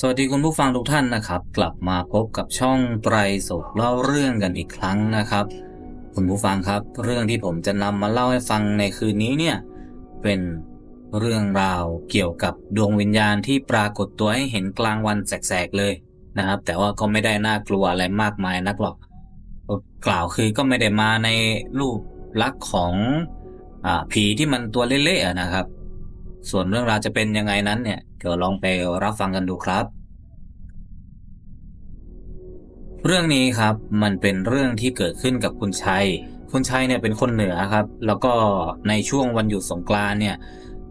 สวัสดีคุณผู้ฟังทุกท่านนะครับ กลับมาพบกับช่องไตรศกเล่าเรื่องกันอีกครั้งนะครับ คุณผู้ฟังครับ เรื่องที่ผมจะนำมาเล่าให้ฟังในคืนนี้เนี่ยเป็นเรื่องราวเกี่ยวกับดวงวิญญาณที่ปรากฏตัวให้เห็นกลางวันแสกๆเลยนะครับ แต่ว่าก็ไม่ได้น่ากลัวอะไรมากมายนักหรอก กล่าวคือก็ไม่ได้มาในรูปลักษณ์ของอผีที่มันตัวเละๆนะครับ ส่วนเรื่องราวจะเป็นยังไงนั้นเนี่ยเดี๋ยวลองไปรับฟังกันดูครับ เรื่องนี้ครับมันเป็นเรื่องที่เกิดขึ้นกับคุณชัย คุณชัยเนี่ยเป็นคนเหนือครับ แล้วก็ในช่วงวันหยุดสงกรานเนี่ย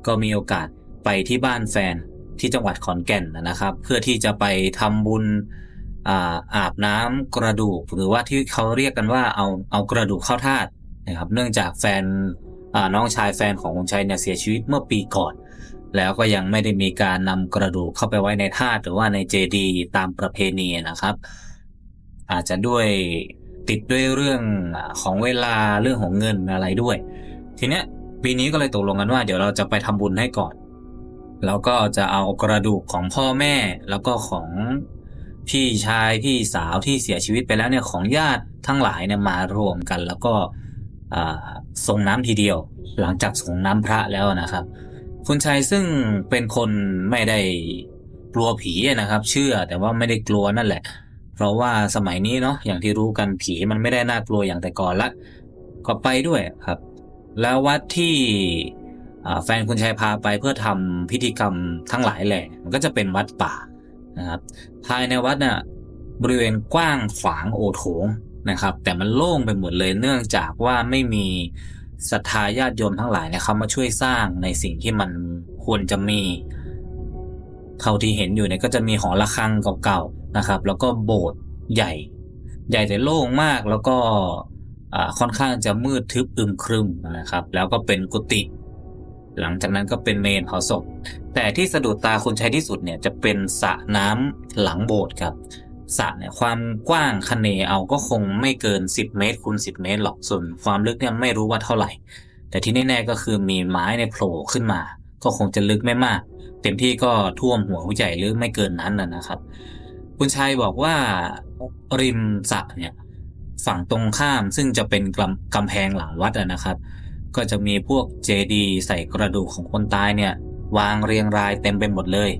ก็มีโอกาสไปที่บ้านแฟนที่จังหวัดขอนแก่นนะครับ เพื่อที่จะไปทำบุญอาอาบน้ำกระดูก หรือว่าที่เขาเรียกกันว่าเอาเอากระดูกเข้าธาตุนะครับ เนื่องจากแฟนน้องชายแฟนของคุณชัยเนี่ยเสียชีวิตเมื่อปีก่อน แล้วก็ยังไม่ได้มีการนำกระดูกเข้าไปไว้ในธาตุหรือว่าในเจดีย์ตามประเพณีนะครับ อาจจะด้วยติดด้วยเรื่องของเวลาเรื่องของเงินอะไรด้วย ทีเนี้ยปีนี้ก็เลยตกลงกันว่า เดี๋ยวเราจะไปทำบุญให้ก่อน แล้วก็จะเอากระดูกของพ่อแม่แล้วก็ของพี่ชายพี่สาวที่เสียชีวิตไปแล้วเนี่ยของญาติทั้งหลายเนี่ยมารวมกัน แล้วก็ส่งน้ำทีเดียว หลังจากส่งน้ำพระแล้วนะครับ คุณชัยซึ่งเป็นคนไม่ได้กลัวผีนะครับ เชื่อแต่ว่าไม่ได้กลัวนั่นแหละ เพราะว่าสมัยนี้เนาะอย่างที่รู้กันผีมันไม่ได้น่ากลัวอย่างแต่ก่อนละก็ไปด้วยครับ แล้ววัดที่แฟนคุณชัยพาไปเพื่อทำพิธีกรรมทั้งหลายแหล่มันก็จะเป็นวัดป่านะครับ ภายในวัดน่ะบริเวณกว้างขวางโอโถงนะครับ แต่มันโล่งไปหมดเลยเนื่องจากว่าไม่มี ศรัทธาญาติโยมทั้งหลายนะครับ มาช่วยสร้างในสิ่งที่มันควรจะมี เท่าที่เห็นอยู่เนี่ยก็จะมีหอระฆังเก่าๆนะครับ แล้วก็โบสถ์ใหญ่ ใหญ่แต่โล่งมากแล้วก็ค่อนข้างจะมืดทึบอึมครึมนะครับ แล้วก็เป็นกุฏิหลังจากนั้นก็เป็นเมนเผาศพ แต่ที่สะดุดตาคุณชัยที่สุดเนี่ยจะเป็นสระน้ำหลังโบสถ์ครับ สระเนี่ยความกว้างคเนเอาก็คงไม่เกิน 10 เมตรคูณ10 เมตรหรอกส่วนความลึกเนี่ยไม่รู้ว่าเท่าไหร่ แต่ที่แน่ๆก็คือมีไม้ในโผล่ขึ้นมา ก็คงจะลึกไม่มาก เต็มที่ก็ท่วมหัวผู้ใหญ่หรือไม่เกินนั้นนะนะครับ คุณชัยบอกว่าริมสระเนี่ยฝั่งตรงข้ามซึ่งจะเป็นกำกำแพงหลังวัดนะครับ ก็จะมีพวกเจดีใส่กระดูกของคนตายเนี่ยวางเรียงรายเต็มไปหมดเลย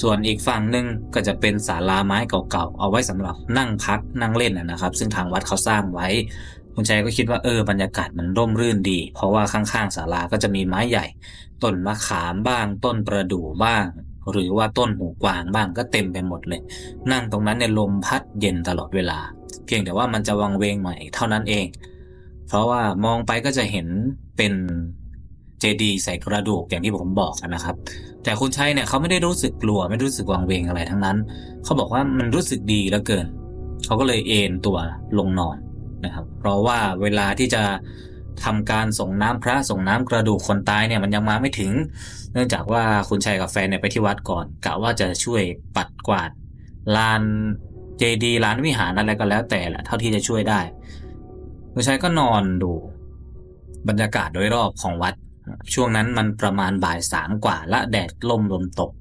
ส่วนอีกฝั่งหนึ่งก็จะเป็นศาลาไม้เก่าๆ เอาไว้สำหรับนั่งพักนั่งเล่นนะครับ ซึ่งทางวัดเขาสร้างไว้ คุณชัยก็คิดว่าเออบรรยากาศมันร่มรื่นดี เพราะว่าข้างๆศาลาก็จะมีไม้ใหญ่ ต้นมะขามบ้าง ต้นประดู่บ้าง หรือว่าต้นหูกวางบ้างก็เต็มไปหมดเลย นั่งตรงนั้นเนี่ยลมพัดเย็นตลอดเวลา เพียงแต่ว่ามันจะวังเวงหน่อยเท่านั้นเอง เพราะว่ามองไปก็จะเห็นเป็น จดีย์ใส่กระดูกอย่างที่ผมบอกนะครับ แต่คุณชัยเนี่ยเขาไม่ได้รู้สึกกลัวไม่รู้สึกวังเวงอะไรทั้งนั้น เขาบอกว่ามันรู้สึกดีเหลือเกิน เขาก็เลยเอนตัวลงนอนนะครับ เพราะว่าเวลาที่จะทำการส่งน้ำพระส่งน้ำกระดูกคนตายเนี่ยมันยังมาไม่ถึง เนื่องจากว่าคุณชัยกับแฟนเนี่ยไปที่วัดก่อนกะว่าจะช่วยปัดกวาดลานเจดีย์ลานวิหารอะไรก็แล้วแต่แหละเท่าที่จะช่วยได้ คุณชัยก็นอนดูบรรยากาศโดยรอบของวัด ช่วงนั้นมันประมาณบ่ายสามกว่าและแดดล่มลมตก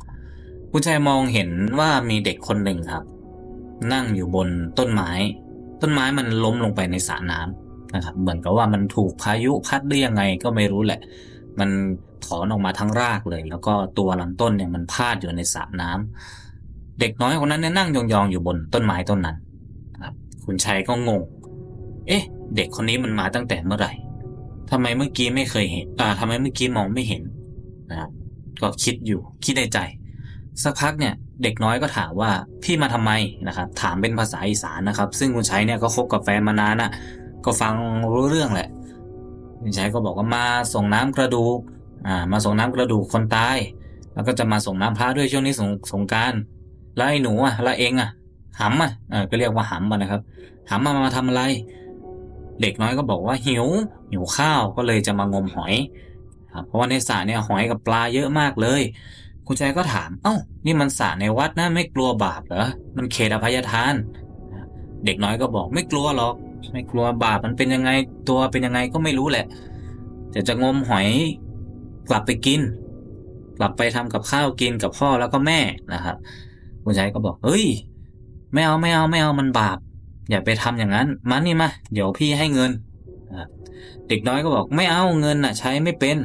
คุณชัยมองเห็นว่ามีเด็กคนหนึ่งครับ นั่งอยู่บนต้นไม้ ต้นไม้มันล้มลงไปในสระน้ำนะครับ เหมือนกับว่ามันถูกพายุพัดได้ยังไงก็ไม่รู้แหละ มันถอนออกมาทั้งรากเลย แล้วก็ตัวลำต้นเนี่ยมันพาดอยู่ในสระน้ำเด็กน้อยคนนั้นเนี่ยนั่งยองๆอยู่บนต้นไม้ต้นนั้นครับ คุณชัยก็งง เอ๊ะ เด็กคนนี้มันมาตั้งแต่เมื่อไหร่ ทำไมเมื่อกี้ไม่เคยเห็นอ่าทำไมเมื่อกี้มองไม่เห็นนะครับก็คิดอยู่คิดในใจ สักพักเนี่ยเด็กน้อยก็ถามว่าพี่มาทำไมนะครับ ถามเป็นภาษาอีสานนะครับ ซึ่งคุณชัยเนี่ยก็คบกับแฟนมานานนะก็ฟังรู้เรื่องแหละคุณชัยก็บอกว่ามาส่งน้ำกระดูกอ่ามาส่งน้ำกระดูกคนตาย แล้วก็จะมาส่งน้ำพระด้วยช่วงนี้สงสงการแล้วไอ้หนูอะแล้วเองอะหำอะเออก็เรียกว่าหำมานะครับหำมามาทำอะไร เด็กน้อยก็บอกว่าหิว หิวข้าวก็เลยจะมางมหอยเพราะว่าในสระเนี่ยหอยกับปลาเยอะมากเลย คุณชัยก็ถาม เอ้า นี่มันสระในวัดนะไม่กลัวบาปเหรอ มันเขตอภัยทาน เด็กน้อยก็บอกไม่กลัวหรอก ไม่กลัวบาปมันเป็นยังไงตัวเป็นยังไงก็ไม่รู้แหละแต่จะงมหอยกลับไปกิน กลับไปทำกับข้าวกินกับพ่อแล้วก็แม่นะครับ คุณชายก็บอก เฮ้ยไม่เอาไม่เอาไม่เอามันบาป อย่าไปทำอย่างนั้นมานี่มา เดี๋ยวพี่ให้เงิน เด็กน้อยก็บอกไม่เอาเงินน่ะ ใช้ไม่เป็น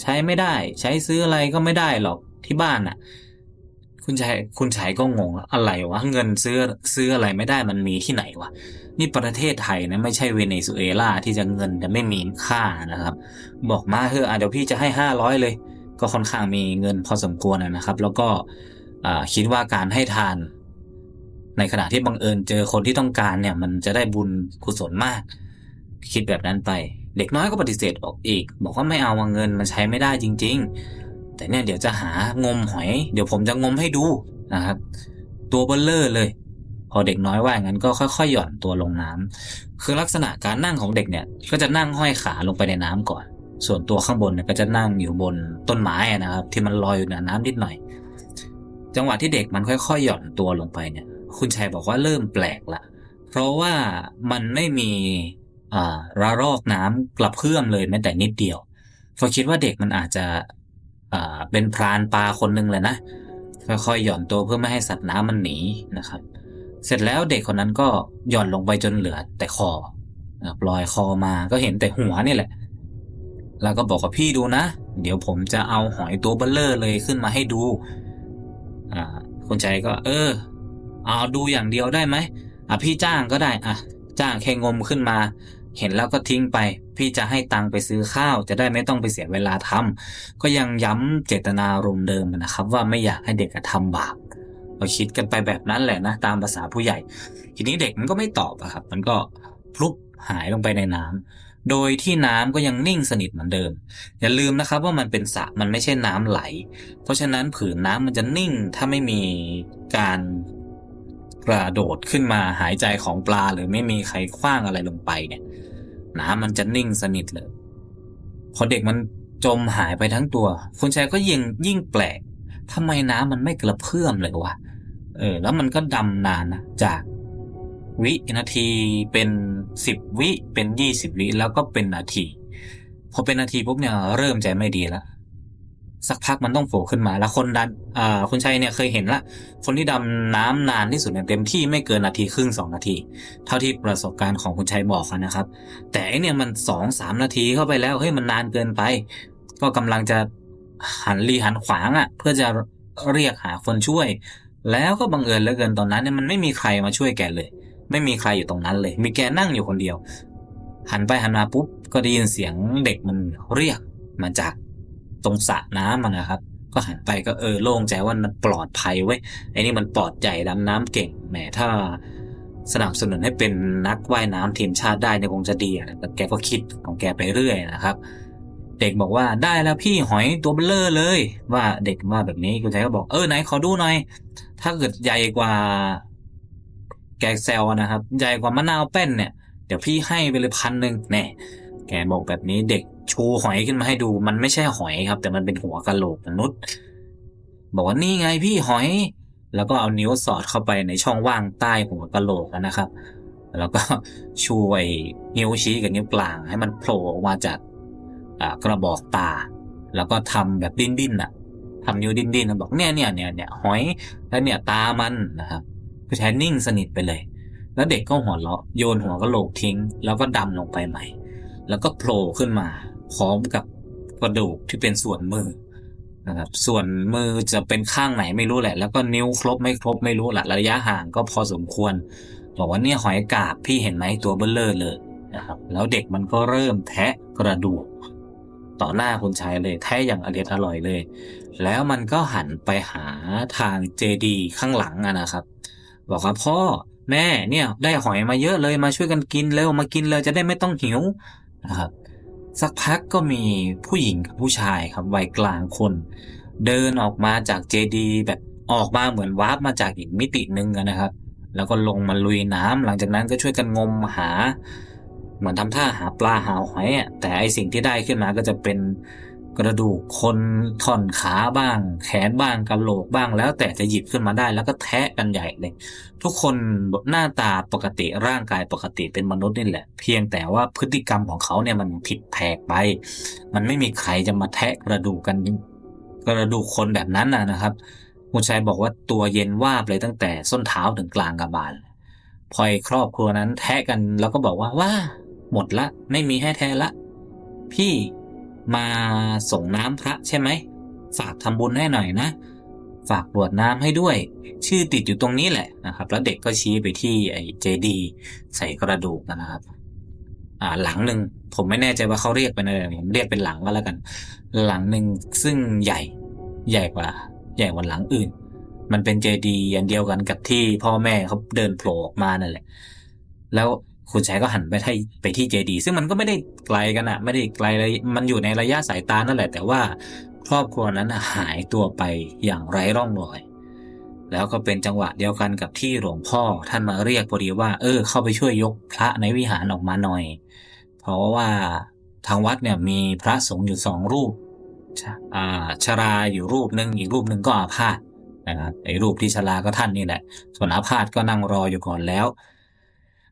ใช้ไม่ได้ ใช้ซื้ออะไรก็ไม่ได้หรอกที่บ้านน่ะ คุณชายคุณชายก็งงอะไรวะเงินซื้อซื้ออะไรไม่ได้มันมีที่ไหนวะนี่ประเทศไทยนะไม่ใช่เวเนซุเอลาที่จะเงินจะไม่มีค่านะครับ บอกมาเถอะอะเดี๋ยวพี่จะให้ห้าร้อยเลย ก็ค่อนข้างมีเงินพอสมควรนะครับ แล้วก็คิดว่าการให้ทาน ในขณะที่บังเอิญเจอคนที่ต้องการเนี่ย มันจะได้บุญกุศลมาก คิดแบบนั้นไป เด็กน้อยก็ปฏิเสธออกอีก บอกว่าไม่เอาว่าเงินมันใช้ไม่ได้จริง ๆ แต่เนี่ยเดี๋ยวจะหางมหอย เดี๋ยวผมจะงมให้ดูนะครับ ตัวเบลเลอร์เลย พอเด็กน้อยว่าอย่างนั้นก็ค่อยๆหย่อนตัวลงน้ำคือลักษณะการนั่งของเด็กเนี่ย ก็จะนั่งห้อยขาลงไปในน้ำก่อน ส่วนตัวข้างบนเนี่ยก็จะนั่งอยู่บนต้นไม้อะนะครับ ที่มันลอยอยู่เหนือน้ำนิดหน่อย จังหวะที่เด็กมันค่อยๆหย่อนตัวลงไปเนี่ย คุณชัยบอกว่าเริ่มแปลกละเพราะว่ามันไม่มีระรอกน้ำกระเพื่อมเลยแม้แต่นิดเดียวเขาคิดว่าเด็กมันอาจจะเป็นพรานปลาคนหนึ่งเลยนะค่อยๆหย่อนตัวเพื่อไม่ให้สัตว์น้ำมันหนีนะครับ เสร็จแล้วเด็กคนนั้นก็หย่อนลงไปจนเหลือแต่คอปล่อยคอมาก็เห็นแต่หัวนี่แหละ แล้วก็บอกกับพี่ดูนะ เดี๋ยวผมจะเอาหอยตัวเบลเลอร์เลยขึ้นมาให้ดู อ่าคุณชัยก็ เออ เอาดูอย่างเดียวได้ไหมอะพี่จ้างก็ได้อะจ้างแค่งมขึ้นมา เห็นแล้วก็ทิ้งไป พี่จะให้ตังค์ไปซื้อข้าว จะได้ไม่ต้องไปเสียเวลาทำก็ยังย้ำเจตนารมณ์เดิมนะครับ ว่าไม่อยากให้เด็กอะทำบาปเราคิดกันไปแบบนั้นแหละนะ ตามภาษาผู้ใหญ่ ทีนี้เด็กมันก็ไม่ตอบอะครับ มันก็พลุบหายลงไปในน้ำโดยที่น้ำก็ยังนิ่งสนิทเหมือนเดิม อย่าลืมนะครับว่ามันเป็นสระมันไม่ใช่น้ำไหล เพราะฉะนั้นผืนน้ำมันจะนิ่งถ้าไม่มีการ กระโดดขึ้นมาหายใจของปลา หรือไม่มีใครคว้างอะไรลงไปเนี่ย น้ำมันจะนิ่งสนิทเลย พอเด็กมันจมหายไปทั้งตัว คุณชายก็ยิ่งยิ่งแปลกทำไมน้ำมันไม่กระเพื่อมเลยวะเออ แล้วมันก็ดำนานนะจากวินาทีเป็นสิบวิเป็นยี่สิบวิแล้วก็เป็นนาที พอเป็นนาทีปุ๊บเนี่ยเริ่มใจไม่ดีแล้ว สักพักมันต้องโผล่ขึ้นมา แล้วคนดันอ่าคุณชัยเนี่ยเคยเห็นละ คนที่ดำน้ำนานที่สุดเนี่ยเต็มที่ไม่เกินนาทีครึ่งสองนาที เท่าที่ประสบการณ์ของคุณชัยบอกนะครับ แต่ไอเนี่ยมันสองสามนาทีเข้าไปแล้วเฮ้ยมันนานเกินไป ก็กำลังจะหันรีหันขวางอะ่ะ เพื่อจะเรียกหาคนช่วย แล้วก็บังเอิญเหลือเกินตอนนั้นเนี่ยมันไม่มีใครมาช่วยแกเลย ไม่มีใครอยู่ตรงนั้นเลย มีแกนั่งอยู่คนเดียว หันไปหันมาปุ๊บก็ได้ยินเสียงเด็กมันเรียกมาจาก ตรงสระน้ำมันนะครับ ก็หันไปก็เออโล่งใจว่ามันปลอดภัยเว้ยไอ้นี่มันปลอดใจดำน้ำเก่งแหมถ้าสนับสนุนให้เป็นนักว่ายน้ำทีมชาติได้เนี่ยคงจะดีอะแต่แกก็คิดของแกไปเรื่อยนะครับ เด็กบอกว่าได้แล้วพี่หอยตัวเบลเลอร์เลย ว่าเด็กว่าแบบนี้คุณชายก็บอกเออไหนขอดูหน่อย ถ้าเกิดใหญ่กว่า แกแซวนะครับ ใหญ่กว่ามะนาวแป้นเนี่ย เดี๋ยวพี่ให้ไปเลยพันหนึ่งแน่แกบอกแบบนี้เด็ก ชูหอยขึ้นมาให้ดู มันไม่ใช่หอยครับ แต่มันเป็นหัวกะโหลกมนุษย์ บอกว่านี่ไงพี่หอย แล้วก็เอานิ้วสอดเข้าไปในช่องว่างใต้หัวกะโหลกนะครับ แล้วก็ชูไอ้นิ้วชี้กับนิ้วกลาง ให้มันโผล่ออกมาจากกระบอกตา แล้วก็ทำแบบดิ้นดิ้นๆน่ะทำนิ้วดิ้นดิ้นบอกเนี่ยเนี่ยเนี่ยเนี่ยหอยแล้วเนี่ยตามันนะครับคือแทนนิ่งสนิทไปเลย แล้วเด็กก็หัวเราะโยนหัวกะโหลกทิ้ง แล้วก็ดำลงไปใหม่ แล้วก็โผล่ขึ้นมา พร้อมกับกระดูกที่เป็นส่วนมือนะครับส่วนมือจะเป็นข้างไหนไม่รู้แหละ แล้วก็นิ้วครบไม่ครบไม่รู้แหละระยะห่างก็พอสมควร บอกว่าเนี่ยหอยกาบพี่เห็นไหมตัวเบลเลอร์เลยนะครับแล้วเด็กมันก็เริ่มแทะกระดูก ต่อหน้าคุณชายเลยแท้อย่างอร่อยอร่อยเลย แล้วมันก็หันไปหาทางเจดีข้างหลังนะครับ บอกว่าพ่อแม่เนี่ยได้หอยมาเยอะเลยมาช่วยกันกินเร็วมากินเลยจะได้ไม่ต้องหิวนะครับ สักพักก็มีผู้หญิงกับผู้ชายครับวัยกลางคน เดินออกมาจากเจดีแบบออกมาเหมือนวาร์ปมาจากอีกมิตินึงนะครับ แล้วก็ลงมาลุยน้ำหลังจากนั้นก็ช่วยกันงมหา เหมือนทำท่าหาปลาหาหอยอะแต่ไอสิ่งที่ได้ขึ้นมาก็จะเป็น กระดูกคนท่อนขาบ้าง แขนบ้างกระโหลกบ้างแล้วแต่จะหยิบขึ้นมาได้แล้วก็แทะกันใหญ่เลย ทุกคนหน้าตาปกติร่างกายปกติเป็นมนุษย์นี่แหละ เพียงแต่ว่าพฤติกรรมของเขาเนี่ยมันผิดแผกไป มันไม่มีใครจะมาแทะกระดูกกัน กระดูกคนแบบนั้นนะครับคุณชัยบอกว่าตัวเย็นวาบเลยตั้งแต่ส้นเท้าถึงกลางกระบาลพอไอ้ครอบครัวนั้นแทะกันแล้วก็บอกว่าว่าหมดละ ไม่มีให้แท้ละ พี่ มาส่งน้ำพระใช่ไหม ฝากทำบุญให้หน่อยนะ ฝากกรวดน้ำให้ด้วย ชื่อติดอยู่ตรงนี้แหละนะครับ แล้วเด็กก็ชี้ไปที่ไอ้เจดีใส่กระดูกนะครับ อ่า หลังหนึ่งผมไม่แน่ใจว่าเขาเรียกเป็นอะไรผมเรียกเป็นหลังก็แล้วกัน หลังหนึ่งซึ่งใหญ่ใหญ่กว่า ใหญ่กว่าหลังอื่น มันเป็นเจดีย์อันเดียวกันกับที่พ่อแม่เขาเดินโผล่ออกมานั่นแหละ แล้ว คุณชายก็หันไปที่ไปที่เจดี ซึ่งมันก็ไม่ได้ไกลกันอะไม่ได้ไกลเลยมันอยู่ในระยะสายตานั่นแหละ แต่ว่าครอบครัวนั้นหายตัวไปอย่างไร้ร่องรอย แล้วก็เป็นจังหวะเดียวกันกับที่หลวงพ่อท่านมาเรียกพอดีว่า เออ เข้าไปช่วยยกพระในวิหารออกมาหน่อย เพราะว่าทางวัดเนี่ยมีพระสงฆ์อยู่สองรูปชะอ่าชราอยู่รูปหนึ่งอีกรูปหนึ่งก็อาพาธนะครับไอ้รูปที่ชราก็ท่านนี่แหละ ส่วนอาพาธก็นั่งรออยู่ก่อนแล้ว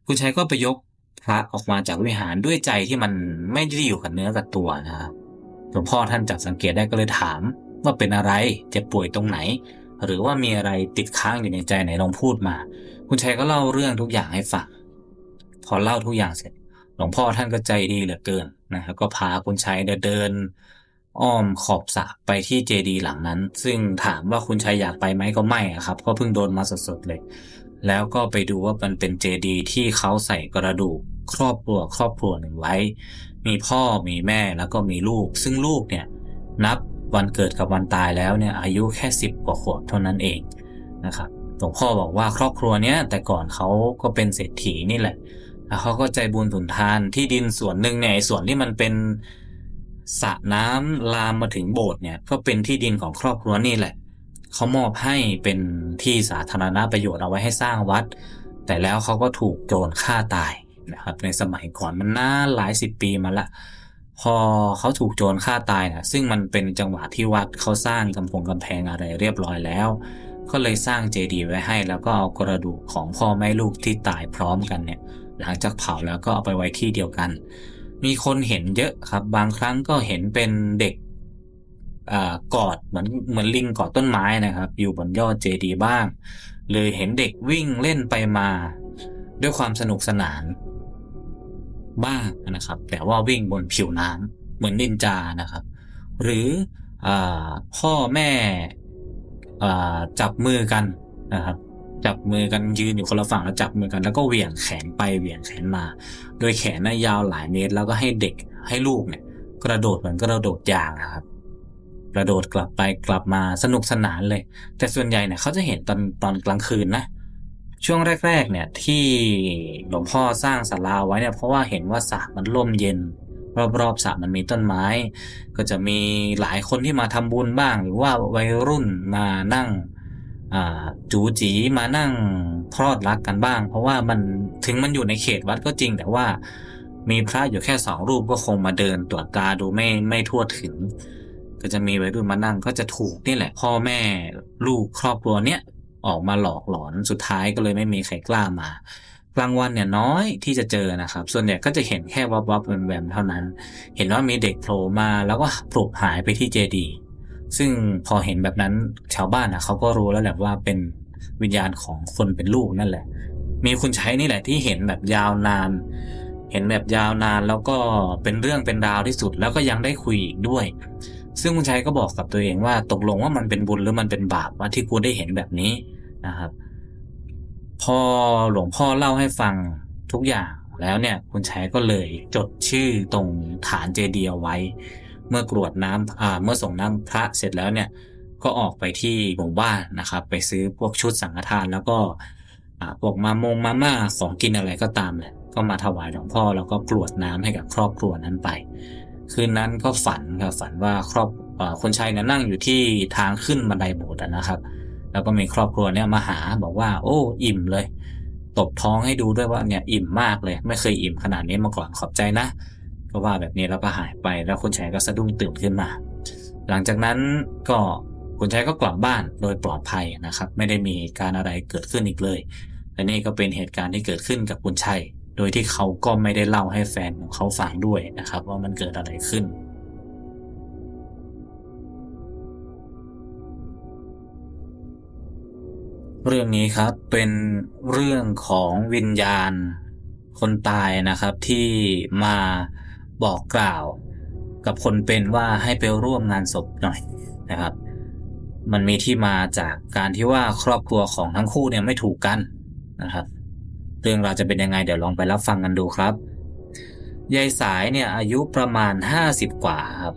คุณชัยก็ไปยกพระออกมาจากวิหารด้วยใจที่มันไม่ได้อยู่กับเนื้อกับตัวนะครับหลวงพ่อท่านจับสังเกตได้ก็เลยถามว่าเป็นอะไรเจ็บป่วยตรงไหน หรือว่ามีอะไรติดค้างอยู่ในใจไหนลองพูดมา คุณชัยก็เล่าเรื่องทุกอย่างให้ฟังพอเล่าทุกอย่างเสร็จ หลวงพ่อท่านก็ใจดีเหลือเกินนะครับก็พาคุณชัยเดินอ้อมขอบสระไปที่เจดีย์หลังนั้น ซึ่งถามว่าคุณชัยอยากไปไหมก็ไม่ครับ ก็เพิ่งโดนมาสดๆเลย แล้วก็ไปดูว่ามันเป็นเจดีย์ที่เขาใส่กระดูกครอบครัวครอบครัวหนึ่งไว้ มีพ่อมีแม่แล้วก็มีลูก ซึ่งลูกเนี่ยนับวันเกิดกับวันตายแล้วเนี่ยอายุแค่สิบกว่าขวบเท่านั้นเองนะครับหลวงพ่อบอกว่าครอบครัวเนี้ยแต่ก่อนเขาก็เป็นเศรษฐีนี่แหละแล้วเขาก็ใจบุญสุนทานที่ดินส่วนหนึ่งเนี่ยไอ้ส่วนที่มันเป็นสระน้ำลามมาถึงโบสถ์เนี่ยก็เป็นที่ดินของครอบครัวนี่แหละ เขามอบให้เป็นที่สาธารณประโยชน์เอาไว้ให้สร้างวัด แต่แล้วเขาก็ถูกโจรฆ่าตายนะครับ ในสมัยก่อนมันน่าหลายสิบปีมาละพอเขาถูกโจรฆ่าตายนะซึ่งมันเป็นจังหวะที่วัดเขาสร้างกำพงกำแพงอะไรเรียบร้อยแล้ว ก็เลยสร้างเจดีย์ไว้ให้ แล้วก็เอากระดูกของพ่อแม่ลูกที่ตายพร้อมกันเนี่ย หลังจากเผาแล้วก็เอาไปไว้ที่เดียวกัน มีคนเห็นเยอะครับ บางครั้งก็เห็นเป็นเด็ก กอดเหมือนเหมือนลิงกอดต้นไม้นะครับ อยู่บนยอดเจดีย์บ้างเลยเห็นเด็กวิ่งเล่นไปมาด้วยความสนุกสนานบ้างนะครับ แต่ว่าวิ่งบนผิวน้ำเหมือนนินจานะครับ หรืออพ่อแม่จับมือกันนะครับ จับมือกันยืนอยู่คนละฝั่งแล้วจับมือกัน แล้วก็เหวี่ยงแขนไปเหวี่ยงแขนมา โดยแขนน่ะยาวหลายเมตร แล้วก็ให้เด็กให้ลูกเนี่ย กระโดดเหมือนกระโดดยางนะครับ กระโดดกลับไปกลับมาสนุกสนานเลย แต่ส่วนใหญ่เนี่ยเขาจะเห็นตอนตอนกลางคืนนะ ช่วงแรก ๆ เนี่ยที่หลวงพ่อสร้างศาลาไว้เนี่ยเพราะว่าเห็นว่าสระมันร่มเย็น รอบๆสระมันมีต้นไม้ ก็จะมีหลายคนที่มาทำบุญบ้าง หรือว่าวัยรุ่นมานั่งจูจีมานั่งพรอดรักกันบ้าง เพราะว่ามันถึงมันอยู่ในเขตวัดก็จริง แต่ว่ามีพระอยู่แค่สองรูปก็คงมาเดินตรวจตาดูไม่ไม่ทั่วถึง ก็จะมีวัยรุ่นมานั่งก็จะถูกนี่แหละ พ่อแม่ลูกครอบครัวเนี้ยออกมาหลอกหลอนสุดท้ายก็เลยไม่มีใครกล้ามากลางวันเนี่ยน้อยที่จะเจอนะครับ ส่วนใหญ่ก็จะเห็นแค่วับวับแวมแวมเท่านั้น เห็นว่ามีเด็กโผล่มาแล้วก็ปลุกหายไปที่เจดีย์ซึ่งพอเห็นแบบนั้นชาวบ้านนะเขาก็รู้แล้วแหละว่าเป็นวิญญาณของคนเป็นลูกนั่นแหละ มีคุณใช้นี่แหละที่เห็นแบบยาวนาน เห็นแบบยาวนานแล้วก็เป็นเรื่องเป็นราวที่สุดแล้วก็ยังได้คุยอีกด้วย ซึ่งคุณชัยก็บอกกับตัวเองว่าตกลงว่ามันเป็นบุญหรือมันเป็นบาปว่าที่กูได้เห็นแบบนี้นะครับ พอหลวงพ่อเล่าให้ฟังทุกอย่างแล้วเนี่ยคุณชัยก็เลยจดชื่อตรงฐานเจดีย์เอาไว้ เมื่อกรวดน้ำอ่าเมื่อส่งน้ำพระเสร็จแล้วเนี่ยก็ออกไปที่หมู่บ้านนะครับ ไปซื้อพวกชุดสังฆทานแล้วก็พวกมามงมาม่าของกินอะไรก็ตามแหละก็มาถวายหลวงพ่อแล้วก็กรวดน้ำให้กับครอบครัวนั้นไป คืนนั้นก็ฝันครับฝันว่าครอบคนชัยเนี่ยนั่งอยู่ที่ทางขึ้นบันไดโบสถ์นะครับ แล้วก็มีครอบครัวเนี่ยมาหาบอกว่า โอ้อิ่มเลย ตบท้องให้ดูด้วยว่าเนี่ยอิ่มมากเลย ไม่เคยอิ่มขนาดนี้มาก่อนขอบใจนะก็ว่าแบบนี้แล้วก็หายไปแล้วคุณชัยก็สะดุ้งตื่นขึ้นมา หลังจากนั้นก็คุณชัยก็กลับบ้านโดยปลอดภัยนะครับ ไม่ได้มีการอะไรเกิดขึ้นอีกเลยและนี่ก็เป็นเหตุการณ์ที่เกิดขึ้นกับคุณชัย โดยที่เขาก็ไม่ได้เล่าให้แฟนของเขาฟังด้วยนะครับ ว่ามันเกิดอะไรขึ้น เรื่องนี้ครับเป็นเรื่องของวิญญาณคนตายนะครับที่มาบอกกล่าวกับคนเป็นว่าให้ไปร่วมงานศพหน่อยนะครับ มันมีที่มาจากการที่ว่าครอบครัวของทั้งคู่เนี่ยไม่ถูกกันนะครับ เรื่องราวจะเป็นยังไงเดี๋ยวลองไปรับฟังกันดูครับ ยายสายเนี่ยอายุประมาณห้าสิบกว่าครับ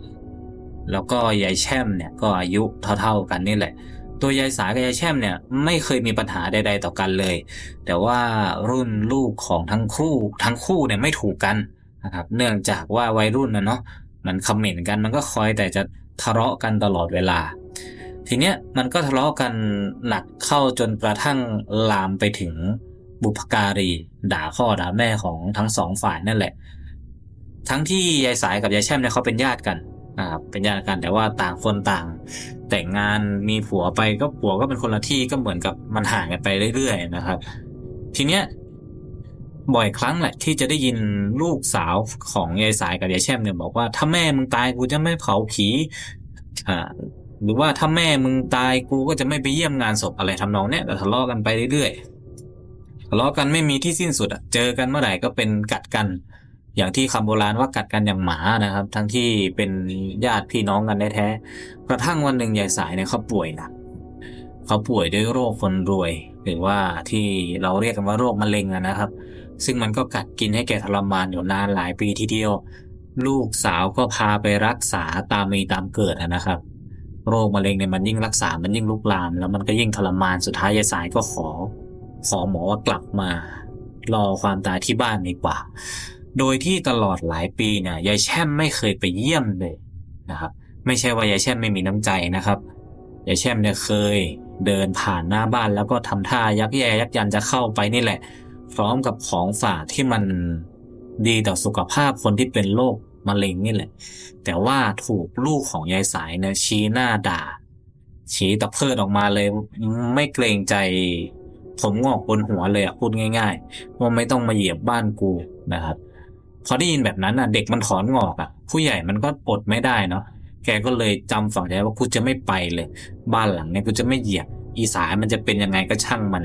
แล้วก็ยายแช่มเนี่ยก็อายุเท่าๆกันนี่แหละ ตัวยายสายกับยายแช่มเนี่ยไม่เคยมีปัญหาใดๆต่อกันเลย แต่ว่ารุ่นลูกของทั้งคู่ทั้งคู่เนี่ยไม่ถูกกันนะครับ เนื่องจากว่าวัยรุ่นนะเนาะมันคอมเมนต์กันมันก็คอยแต่จะทะเลาะกันตลอดเวลา ทีเนี้ยมันก็ทะเลาะกันหนักเข้าจนกระทั่งลามไปถึง บุพการี ด่าพ่อด่าแม่ของทั้งสองฝ่ายนั่นแหละ ทั้งที่ยายสายกับยายแช่มเนี่ยเขาเป็นญาติกันนะครับเป็นญาติกันแต่ว่าต่างคนต่าง แต่งงานมีผัวไปก็ผัวก็เป็นคนละที่ก็เหมือนกับมันห่างกันไปเรื่อยๆนะครับ ทีเนี้ยบ่อยครั้งแหละที่จะได้ยินลูกสาวของยายสายกับยายแช่มเนี่ยบอกว่าถ้าแม่มึงตายกูจะไม่เผาผีอ่าหรือว่าถ้าแม่มึงตายกูก็จะไม่ไปเยี่ยมงานศพอะไรทำนองเนี้ยแต่ทะเลาะกันไปเรื่อยๆ ทะเลาะกันไม่มีที่สิ้นสุดอะเจอกันเมื่อไหร่ก็เป็นกัดกัน อย่างที่คำโบราณว่ากัดกันอย่างหมานะครับ ทั้งที่เป็นญาติพี่น้องกันแท้ๆกระทั่งวันหนึ่งยายสายเนี่ยเขาป่วยหนักเขาป่วยด้วยโรคคนรวย หรือว่าที่เราเรียกกันว่าโรคมะเร็งนะครับ ซึ่งมันก็กัดกินให้แกทรมานอยู่นานหลายปีทีเดียว ลูกสาวก็พาไปรักษาตามมีตามเกิดนะครับ โรคมะเร็งเนี่ยมันยิ่งรักษา มันยิ่งลุกลาม แล้วมันก็ยิ่งทรมานสุดท้ายยายสายก็ขอ ขอหมอว่ากลับมารอความตายที่บ้านดีกว่า โดยที่ตลอดหลายปีเนี่ยยายแช่มไม่เคยไปเยี่ยมเลยนะครับ ไม่ใช่ว่ายายแช่มไม่มีน้ำใจนะครับยายแช่มเนี่ยเคยเดินผ่านหน้าบ้านแล้วก็ทำท่ายักแย่ยักยันจะเข้าไปนี่แหละ พร้อมกับของฝากที่มันดีต่อสุขภาพคนที่เป็นโรคมะเร็งนี่แหละ แต่ว่าถูกลูกของยายสายเนี่ยชี้หน้าด่า ชี้ตะเพิดออกมาเลย ไม่เกรงใจ ผมงอกบนหัวเลยอะพูดง่าย ๆ ว่าไม่ต้องมาเหยียบบ้านกูนะครับ พอได้ยินแบบนั้นอะเด็กมันถอนงอกอะผู้ใหญ่มันก็อดไม่ได้เนาะแกก็เลยจำฝังใจว่ากูจะไม่ไปเลย บ้านหลังเนี้ยกูจะไม่เหยียบ อีสายมันจะเป็นยังไงก็ช่างมัน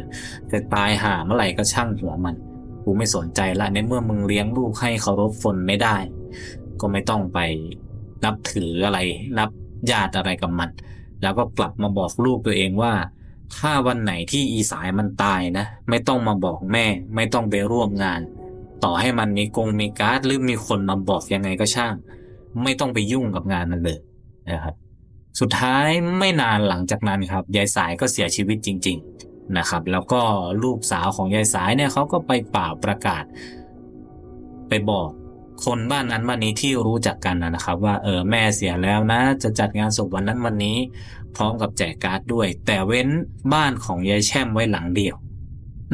จะตายหาเมื่อไหร่ก็ช่างหัวมัน กูไม่สนใจละในเมื่อมึงเลี้ยงลูกให้เคารพฝนไม่ได้ ก็ไม่ต้องไปนับถืออะไรนับญาติอะไรกับมัน แล้วก็กลับมาบอกลูกตัวเองว่า ถ้าวันไหนที่อีสายมันตายนะ ไม่ต้องมาบอกแม่ ไม่ต้องไปร่วมงาน ต่อให้มันมีกงมีการ์ดหรือมีคนมาบอกยังไงก็ช่าง ไม่ต้องไปยุ่งกับงานมันเลยนะครับสุดท้ายไม่นานหลังจากนั้นครับยายสายก็เสียชีวิตจริง ๆนะครับ แล้วก็ลูกสาวของยายสายเนี่ยเขาก็ไปป่าประกาศ ไปบอก คนบ้านนั้นบ้านนี้ที่รู้จักกันนะครับ ว่าเออแม่เสียแล้วนะ จะจัดงานศพวันนั้นวันนี้ พร้อมกับแจกการ์ดด้วย แต่เว้นบ้านของยายแช่มไว้หลังเดียว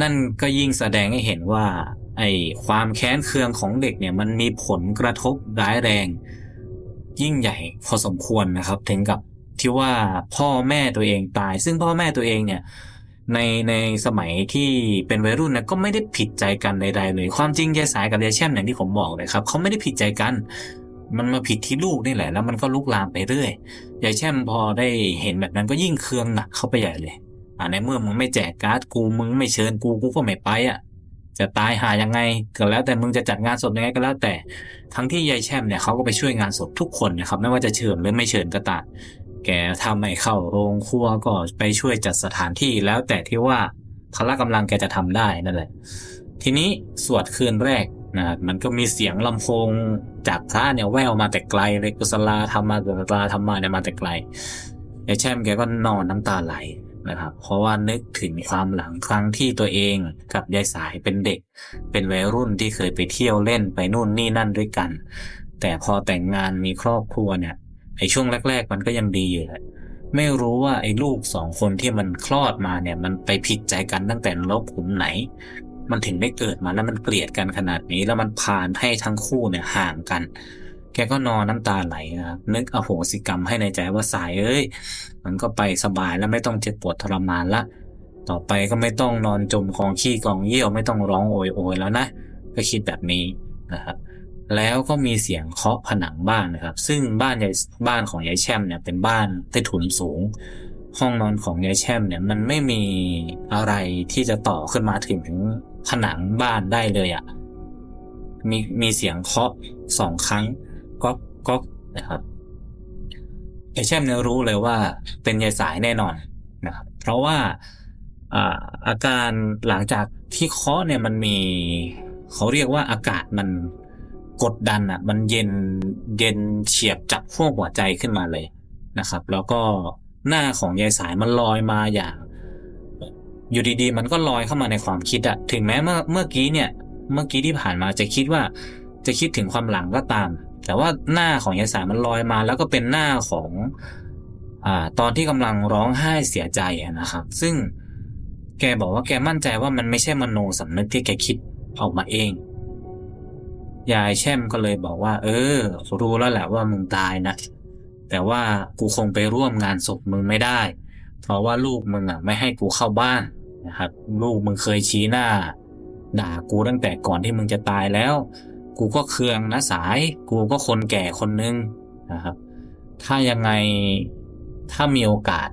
นั่นก็ยิ่งแสดงให้เห็นว่า ไอ้ความแค้นเคืองของเด็กเนี่ยมันมีผลกระทบร้ายแรง ยิ่งใหญ่พอสมควรนะครับ ถึงกับที่ว่าพ่อแม่ตัวเองตาย ซึ่งพ่อแม่ตัวเองเนี่ย ในในสมัยที่เป็นวัยรุ่นนะก็ไม่ได้ผิดใจกันใดๆเลยความจริงยายสายกับยายแช่มอย่างที่ผมบอกเลยครับเขาไม่ได้ผิดใจกัน มันมาผิดที่ลูกนี่แหละ แล้วมันก็ลุกลามไปเรื่อยยายแช่มพอได้เห็นแบบนั้นก็ยิ่งเคืองหนักเข้าไปใหญ่เลยอ่าในเมื่อมึงไม่แจกการ์ดกูมึงไม่เชิญกูกูก็ไม่ไปอะจะตายหายังไงก็แล้วแต่มึงจะจัดงานศพยังไงก็แล้วแต่ทั้งที่ยายแช่มเนี่ยเขาก็ไปช่วยงานศพทุกคนนะครับไม่ว่าจะเชิญหรือไม่เชิญก็ตาม แกทำไม่เข้าโรงครัวก็ไปช่วยจัดสถานที่แล้วแต่ที่ว่าพละกำลังแกจะทำได้นั่นแหละ ทีนี้สวดคืนแรกนะมันก็มีเสียงลำโพงจากพระเนี่ยแว่วมาแต่ไกลเลยกุศลาธรรมากุศลาธรรมาเนี่ยมาแต่ไกลยายแช่มแกก็นอนน้ำตาไหลนะครับ เพราะว่านึกถึงความหลังครั้งที่ตัวเองกับยายสายเป็นเด็ก เป็นวัยรุ่นที่เคยไปเที่ยวเล่นไปนู่นนี่นั่นด้วยกัน แต่พอแต่งงานมีครอบครัวเนี่ย ไอช่วงแรก ๆ มันก็ยังดีอยู่แหละไม่รู้ว่าไอ้ลูกสองคนที่มันคลอดมาเนี่ย มันไปผิดใจกันตั้งแต่ลบขุมไหน มันถึงได้เกิดมาแล้วมันเกลียดกันขนาดนี้ แล้วมันผ่านให้ทั้งคู่เนี่ยห่างกัน แกก็นอนน้ำตาไหลนะครับนึกอโหสิกรรมให้ในใจว่าสายเอ้ย มันก็ไปสบายแล้วไม่ต้องเจ็บปวดทรมานละ ต่อไปก็ไม่ต้องนอนจมกองขี้กองเยี่ยวไม่ต้องร้องโอยโอยแล้วนะ ก็คิดแบบนี้นะครับ แล้วก็มีเสียงเคาะผนังบ้านนะครับ ซึ่งบ้านยายบ้านของยายแช่มเนี่ยเป็นบ้านใต้ถุนสูง ห้องนอนของยายแช่มเนี่ยมันไม่มีอะไรที่จะต่อขึ้นมาถึงผนังบ้านได้เลยอะ่ะมีมีเสียงเคาะสองครั้งก๊อกก๊อกนะครับยายแช่มเนี่ยรู้เลยว่าเป็นยายสายแน่นอนนะครับ เพราะว่าอาการหลังจากที่เคาะเนี่ยมันมี เขาเรียกว่าอากาศมัน กดดันอะ มันเย็นเย็นเฉียบจับขั้วหัวใจขึ้นมาเลยนะครับ แล้วก็หน้าของยายสายมันลอยมาอย่าง อยู่ดีๆ มันก็ลอยเข้ามาในความคิดอะถึงแม้เมื่อเมื่อกี้เนี่ย เมื่อกี้ที่ผ่านมาจะคิดว่าจะคิดถึงความหลังก็ตาม แต่ว่าหน้าของยายสายมันลอยมา แล้วก็เป็นหน้าของอ่าตอนที่กำลังร้องไห้เสียใจนะครับ ซึ่งแกบอกว่าแกมั่นใจว่ามันไม่ใช่มโนสำนึกที่แกคิดออกมาเอง ยายแช่มก็เลยบอกว่า เออรู้แล้วแหละว่ามึงตายนะ แต่ว่ากูคงไปร่วมงานศพมึงไม่ได้ เพราะว่าลูกมึงอะไม่ให้กูเข้าบ้านนะครับ ลูกมึงเคยชี้หน้า ด่ากูตั้งแต่ก่อนที่มึงจะตายแล้ว กูก็เคืองนะสาย กูก็คนแก่คนนึงนะครับ ถ้ายังไงถ้ามีโอกาส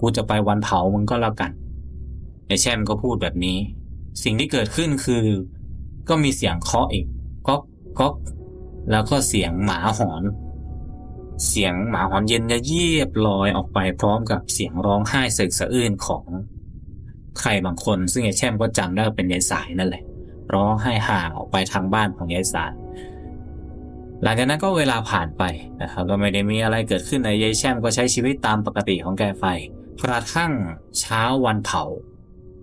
กูจะไปวันเผามึงก็แล้วกันไอแช่มก็พูดแบบนี้ สิ่งที่เกิดขึ้นคือ ก็มีเสียงเคาะอีก ก๊อกก๊อกแล้วก็เสียงหมาหอน เสียงหมาหอนเย็นจะเยียบลอยออกไปพร้อมกับเสียงร้องไห้สึกสะอื้นของใครบางคน ซึ่งไอ้แช่มก็จำได้ว่าเป็นยายสายนั่นแหละ ร้องไห้ห่างออกไปทางบ้านของยายสายหลังจากนั้นก็เวลาผ่านไปนะครับก็ไม่ได้มีอะไรเกิดขึ้นในยายแช่มก็ใช้ชีวิตตามปกติของแกไปกระทั่งเช้าวันเผา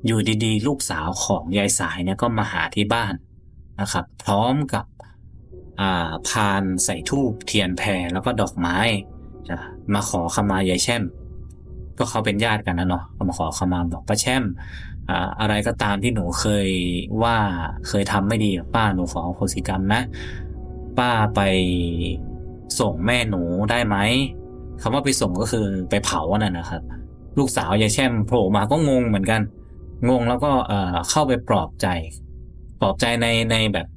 อยู่ดีๆ ลูกสาวของยายสายเนี่ยก็มาหาที่บ้าน นะครับ พร้อมกับาพานใส่ทูบเทียนแพรแล้วก็ดอกไม้จะมาขอขมายายแช่ม ก็เขาเป็นญาติกันนะเนาะก็มาขอขมาบอกป้าแช่มอะไรก็ตามที่หนูเคยว่าเคยทำไม่ดีกับป้าหนูขออโหสิกรรมนะ ป้าไปส่งแม่หนูได้ไหมคำว่าไปส่งก็คือไปเผาน่ะนะครับ ลูกสาวยายแช่มโผล่มาก็งงเหมือนกัน งงแล้วก็เข้าไปปลอบใจ ปลอบใจในในแบบ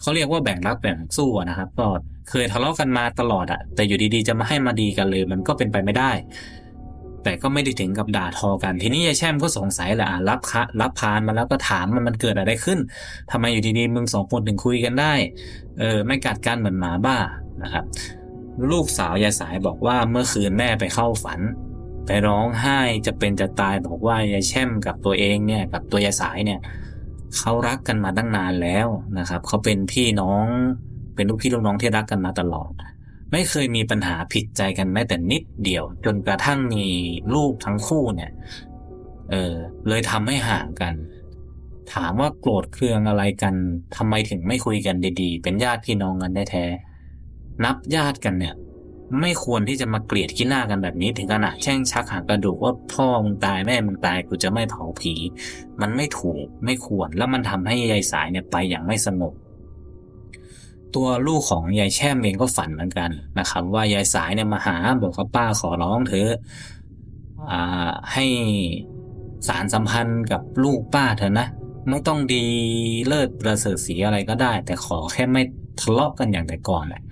เขาเรียกว่าแบ่งรับแบ่งสู้นะครับ ก็เคยทะเลาะกันมาตลอดอะแต่อยู่ดีๆจะมาให้มาดีกันเลย มันก็เป็นไปไม่ได้ แต่ก็ไม่ได้ถึงกับด่าทอกัน ทีนี้ยายแช่มก็สงสัยแหละรับคะรับพานมาแล้วก็ถามมันมันเกิดอะไรขึ้นทำไมอยู่ดีๆมึงสองคนถึงคุยกันได้ เออไม่กัดกันเหมือนหมาบ้านะครับ ลูกสาวยายสายบอกว่าเมื่อคืนแม่ไปเข้าฝันไปร้องไห้จะเป็นจะตายบอกว่ายายแช่มกับตัวเองเนี่ยกับตัวยายสายเนี่ย เขารักกันมาตั้งนานแล้วนะครับ เขาเป็นพี่น้อง เป็นลูกพี่ลูกน้องที่รักกันมาตลอด ไม่เคยมีปัญหาผิดใจกันแม้แต่นิดเดียว จนกระทั่งมีลูกทั้งคู่เนี่ย เออ เลยทำให้ห่างกัน ถามว่าโกรธเคืองอะไรกันทำไมถึงไม่คุยกันดีๆ เป็นญาติพี่น้องกันแท้ๆนับญาติกันเนี่ย ไม่ควรที่จะมาเกลียดขี้หน้ากันแบบนี้ ถึงขนาดแช่งชักหากระดูกว่าพ่อมึงตายแม่มึงตายกูจะไม่เผาผี มันไม่ถูกไม่ควรแล้วมันทำให้ยายสายเนี่ยไปอย่างไม่สงบตัวลูกของยายแช่มเองก็ฝันเหมือนกันนะครับ ว่ายายสายเนี่ยมาหาบอกว่าป้าขอร้องเถออ่าให้สารสัมพันธ์กับลูกป้าเถอนะ ไม่ต้องดีเลิศประเสริฐสีอะไรก็ได้ แต่ขอแค่ไม่ ทะเลาะกันอย่างแต่ก่อนแหละ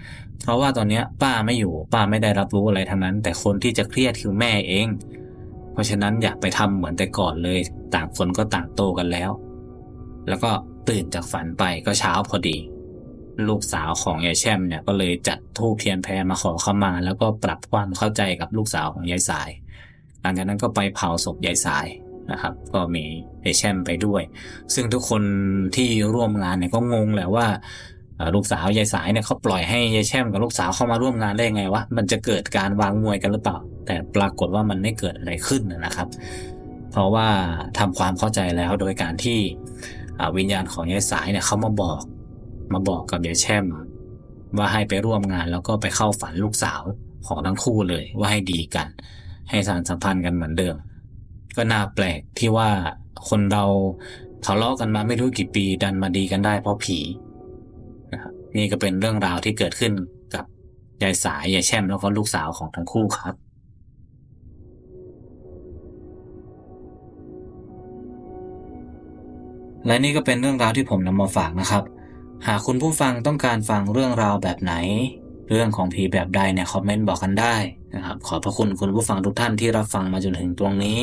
เพราะว่าตอนนี้ป้าไม่อยู่ป้าไม่ได้รับรู้อะไรทั้งนั้น แต่คนที่จะเครียดคือแม่เอง เพราะฉะนั้นอย่าไปทำเหมือนแต่ก่อนเลย ต่างคนก็ต่างโตกันแล้ว แล้วก็ตื่นจากฝันไปก็เช้าพอดี ลูกสาวของยายแช่มเนี่ยก็เลยจัดธูปเทียนแพรมาขอเข้ามา แล้วก็ปรับความเข้าใจกับลูกสาวของยายสาย หลังจากนั้นก็ไปเผาศพยายสายนะครับ ก็มียายแช่มไปด้วย ซึ่งทุกคนที่ร่วมงานเนี่ยก็งงแหละว่า ลูกสาวยายสายเนี่ยเขาปล่อยให้ยายแช่มกับลูกสาวเข้ามาร่วมงานได้ไงวะมันจะเกิดการวางมวยกันหรือเปล่า แต่ปรากฏว่ามันไม่เกิดอะไรขึ้นนะครับ เพราะว่าทำความเข้าใจแล้วโดยการที่วิญญาณของยายสายเนี่ยเขามาบอกมาบอกกับยายแช่มว่าให้ไปร่วมงานแล้วก็ไปเข้าฝันลูกสาวของทั้งคู่เลยว่าให้ดีกัน ให้สารสัมพันธ์กันเหมือนเดิม ก็น่าแปลกที่ว่าคนเราทะเลาะกันมาไม่รู้กี่ปีดันมาดีกันได้เพราะผี นี่ก็เป็นเรื่องราวที่เกิดขึ้นกับยายสายยายแช่มแล้วก็ลูกสาวของทั้งคู่ครับและนี่ก็เป็นเรื่องราวที่ผมนำมาฝากนะครับ หากคุณผู้ฟังต้องการฟังเรื่องราวแบบไหน เรื่องของผีแบบใดเนี่ยคอมเมนต์บอกกันได้นะครับ ขอพระคุณคุณผู้ฟังทุกท่านที่รับฟังมาจนถึงตรงนี้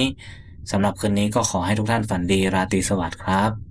สำหรับคืนนี้ก็ขอให้ทุกท่านฝันดีราตรีสวัสดิ์ครับ